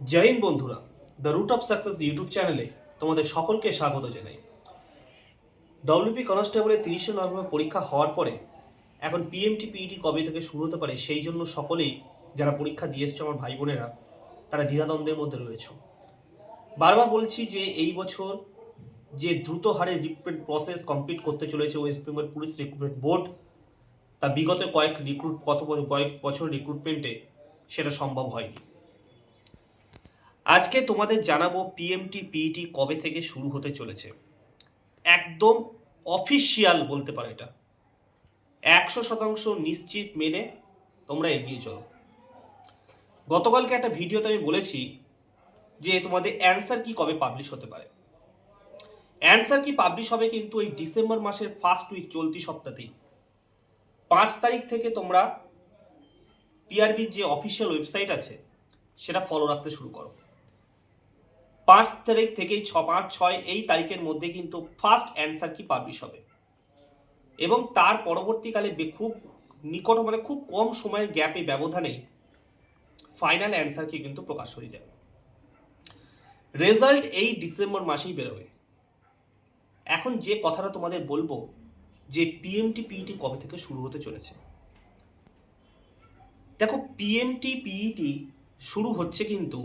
জয় হিন্দ বন্ধুরা, the root of success YouTube চ্যানেলে তোমাদের সকলকে স্বাগত জানাই। ডব্লিউপি কনস্টেবলের তিরিশে নভেম্বর পরীক্ষা হওয়ার পরে এখন পিএমটি পিইটি কবে থেকে শুরু হতে পারে সেই জন্য সকলেই যারা পরীক্ষা দিয়ে এসছে আমার ভাই বোনেরা, তারা দ্বিধাদ্বন্দ্বের মধ্যে রয়েছে। বারবার বলছি যে এই বছর যে দ্রুত হারে রিক্রুটমেন্ট প্রসেস কমপ্লিট করতে চলেছে West Bengal police recruitment board তা বিগত কয়েক রিক্রুট কত কয়েক বছর রিক্রুটমেন্টে সেটা সম্ভব হয়নি। আজকে তোমাদের জানাব পিএমটি পিইটি কবে থেকে শুরু হতে চলেছে। একদম অফিসিয়াল বলতে পারো এটা। একশো শতাংশ নিশ্চিত মেনে তোমরা এগিয়ে চলো। গতকালকে একটা ভিডিওতে আমি বলেছি যে তোমাদের অ্যান্সার কি কবে পাবলিশ হতে পারে। অ্যান্সার কি পাবলিশ হবে কিন্তু এই ডিসেম্বর মাসের ফার্স্ট উইক চলতি সপ্তাহতেই। পাঁচ তারিখ থেকে তোমরা পিআরবির যে অফিসিয়াল ওয়েবসাইট আছে, সেটা ফলো রাখতে শুরু করো। পাঁচ তারিখ থেকেই ছ পাঁচ ছয় এই তারিখের মধ্যে কিন্তু ফার্স্ট অ্যান্সার কি পাবলিশ হবে। এবং তার পরবর্তীকালে খুব নিকট মানে খুব কম সময়ের গ্যাপে ব্যবধানেই ফাইনাল অ্যান্সার কি কিন্তু প্রকাশ হয়ে যাবে। রেজাল্ট এই ডিসেম্বর মাসেই বেরোবে। এখন যে কথাটা তোমাদের বলব যে পিএমটি পিইটি কবে থেকে শুরু হতে চলেছে? দেখো পিএমটি পিইটি শুরু হচ্ছে কিন্তু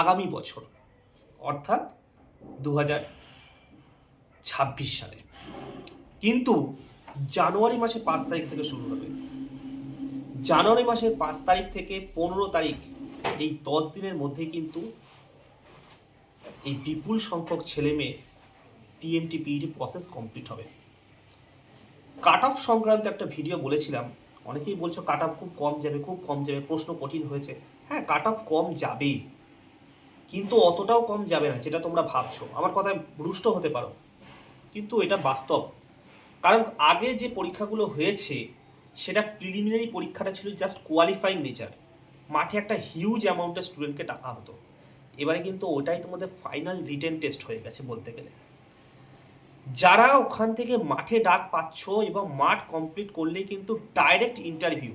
আগামী বছর, অর্থাৎ দু হাজার ছাব্বিশ সালে। কিন্তু জানুয়ারি মাসের পাঁচ তারিখ থেকে শুরু হবে। জানুয়ারি মাসের পাঁচ তারিখ থেকে পনেরো তারিখ, এই দশ দিনের মধ্যে কিন্তু এই বিপুল সংখ্যক ছেলে মেয়ে টিএমটি পিইটি প্রসেস কমপ্লিট হবে। কাট অফ সংক্রান্ত একটা ভিডিও বলেছিলাম। অনেকেই বলছো কাট অফ খুব কম যাবে, খুব কম যাবে, প্রশ্ন কঠিন হয়েছে। হ্যাঁ কাট অফ কম যাবেই। কিন্তু অতটাও কম যাবে না, যেটা তোমরা ভাবছ। আমার কথায় রুষ্ট হতে পারো। কিন্তু এটা বাস্তব। কারণ আগে যে পরীক্ষাগুলো হয়েছে, সেটা প্রিলিমিনারি পরীক্ষাটা ছিল জাস্ট কোয়ালিফাইং নেচার মাঠে একটা হিউজ অ্যামাউন্টের স্টুডেন্টকে টাকা হতো। এবারে কিন্তু ওটাই তোমাদের ফাইনাল রিটেন টেস্ট হয়ে গেছে বলতে গেলে। যারা ওখান থেকে মাঠে ডাক পাচ্ছ এবং মাঠ কমপ্লিট করলেই কিন্তু ডাইরেক্ট ইন্টারভিউ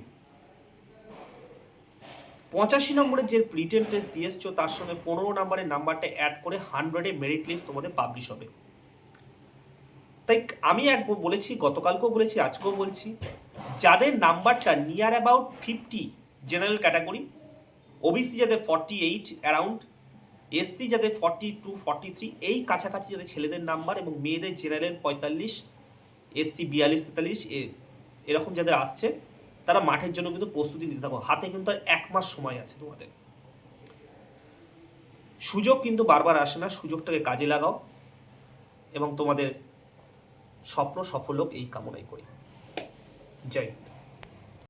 পঁচাশি নম্বরের যে রিটেন টেস্ট দিয়ে এসছো, তার সঙ্গে পনেরো নম্বরের নাম্বারটা অ্যাড করে হান্ড্রেডে মেরিট লিস্ট তোমাদের পাবলিশ হবে। তাই আমি একবার বলেছি, গতকালকেও বলেছি, আজকেও বলছি, যাদের নাম্বারটা near about fifty general category OBC যাদের ফর্টি এইট অ্যারাউন্ড এসসি যাদের ফর্টি টু ফর্টি থ্রি এই কাছাকাছি যাদের ছেলেদের নাম্বার এবং মেয়েদের জেনারেল পঁয়তাল্লিশ এসসি বিয়াল্লিশ, তেতাল্লিশ এরকম যাদের আসছে তারা মাঠের জন্য কিন্তু প্রস্তুতি নিতে থাকো। হাতে কিন্তু আর এক মাস সময় আছে তোমাদের। সুযোগ কিন্তু বারবার আসে না, সুযোগটাকে কাজে লাগাও এবং তোমাদের স্বপ্ন, সফল হোক, এই কামনাই করি। জয় হিন্দ।